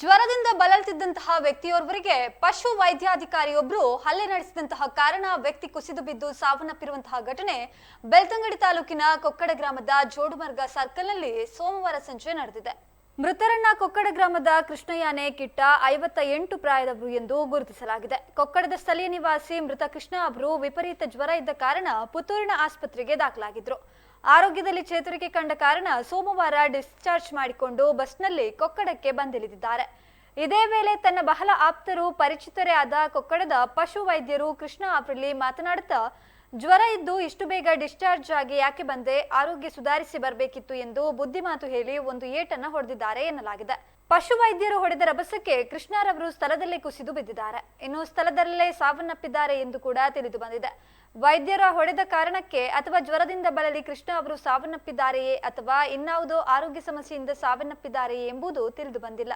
ಜ್ವರದಿಂದ ಬಳಲ್ತಿದ್ದಂತಹ ವ್ಯಕ್ತಿಯೋರ್ವರಿಗೆ ಪಶು ವೈದ್ಯಾಧಿಕಾರಿಯೊಬ್ಬರು ಹಲ್ಲೆ ನಡೆಸಿದಂತಹ ಕಾರಣ ವ್ಯಕ್ತಿ ಕುಸಿದು ಬಿದ್ದು ಸಾವನ್ನಪ್ಪಿರುವಂತಹ ಘಟನೆ ಬೆಳ್ತಂಗಡಿ ತಾಲೂಕಿನ ಕೊಕ್ಕಡ ಗ್ರಾಮದ ಜೋಡುಮರ್ಗ ಸರ್ಕಲ್ನಲ್ಲಿ ಸೋಮವಾರ ಸಂಜೆ ನಡೆದಿದೆ. ಮೃತರನ್ನ ಕೊಕ್ಕಡ ಗ್ರಾಮದ ಕೃಷ್ಣಯ್ಯನೆ ಕಿಟ್ಟ ಐವತ್ತ ಎಂಟು ಪ್ರಾಯದವರು ಎಂದು ಗುರುತಿಸಲಾಗಿದೆ. ಕೊಕ್ಕಡದ ಸ್ಥಳೀಯ ನಿವಾಸಿ ಮೃತ ಕೃಷ್ಣ ಅವರು ವಿಪರೀತ ಜ್ವರ ಇದ್ದ ಕಾರಣ ಪುತ್ತೂರಿನ ಆಸ್ಪತ್ರೆಗೆ ದಾಖಲಾಗಿದ್ರು. ಆರೋಗ್ಯದಲ್ಲಿ ಚೇತರಿಕೆ ಕಂಡ ಕಾರಣ ಸೋಮವಾರ ಡಿಸ್ಚಾರ್ಜ್ ಮಾಡಿಕೊಂಡು ಬಸ್ನಲ್ಲಿ ಕೊಕ್ಕಡಕ್ಕೆ ಬಂದಿಳಿದಿದ್ದಾರೆ. ಇದೇ ವೇಳೆ ತನ್ನ ಬಹಳ ಆಪ್ತರು ಪರಿಚಿತರೇ ಆದ ಕೊಕ್ಕಡದ ಪಶು ವೈದ್ಯರು ಕೃಷ್ಣ ಅವರಲ್ಲಿ ಮಾತನಾಡುತ್ತಾ ಜ್ವರ ಇದ್ದು ಇಷ್ಟು ಬೇಗ ಡಿಸ್ಚಾರ್ಜ್ ಆಗಿ ಯಾಕೆ ಬಂದೆ? ಆರೋಗ್ಯ ಸುಧಾರಿಸಿ ಬರಬೇಕಿತ್ತು ಎಂದು ಬುದ್ಧಿಮಾತು ಹೇಳಿ ಒಂದು ಏಟನ್ನ ಹೊಡೆದಿದ್ದಾರೆ ಎನ್ನಲಾಗಿದೆ. ಪಶು ವೈದ್ಯರು ಹೊಡೆದ ರಭಸಕ್ಕೆ ಕೃಷ್ಣಾರವರು ಸ್ಥಳದಲ್ಲೇ ಕುಸಿದು ಬಿದ್ದಿದ್ದಾರೆ. ಇನ್ನು ಸ್ಥಳದಲ್ಲೇ ಸಾವನ್ನಪ್ಪಿದ್ದಾರೆ ಎಂದು ಕೂಡ ತಿಳಿದು ಬಂದಿದೆ. ವೈದ್ಯರ ಹೊಡೆದ ಕಾರಣಕ್ಕೆ ಅಥವಾ ಜ್ವರದಿಂದ ಬಳಲಿ ಕೃಷ್ಣ ಅವರು ಸಾವನ್ನಪ್ಪಿದ್ದಾರೆಯೇ ಅಥವಾ ಇನ್ನಾವುದೋ ಆರೋಗ್ಯ ಸಮಸ್ಯೆಯಿಂದ ಸಾವನ್ನಪ್ಪಿದ್ದಾರೆಯೇ ಎಂಬುದು ತಿಳಿದು ಬಂದಿಲ್ಲ.